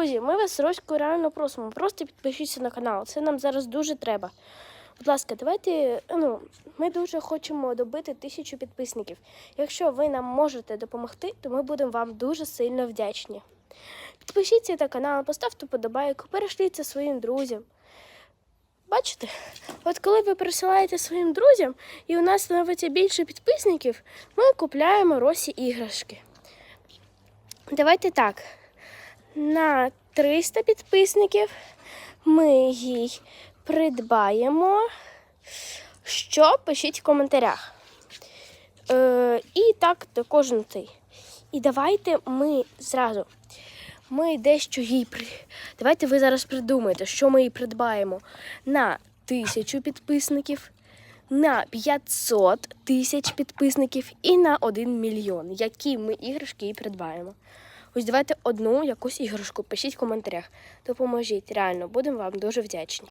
Друзі, ми вас Роську реально просимо. Просто підпишіться на канал. Це нам зараз дуже треба. Будь ласка, давайте. Ну, ми дуже хочемо добити тисячу підписників. Якщо ви нам можете допомогти, то ми будемо вам дуже сильно вдячні. Підпишіться на канал, поставте подобайку, перешліть це своїм друзям. Бачите, от коли ви присилаєте своїм друзям і у нас становиться більше підписників, ми купляємо Росі іграшки. Давайте так. На 300 підписників ми їй придбаємо. Що пишіть в коментарях. Е, і так до кожен цей. І давайте ми зразу. Ми дещо їй. Давайте ви зараз придумаєте, що ми їй придбаємо на тисячу підписників, на 500 тисяч підписників і на 1 мільйон. Які ми іграшки їй придбаємо. Ось давайте одну якусь іграшку. Пишіть в коментарях. Допоможіть. Реально, будемо вам дуже вдячні.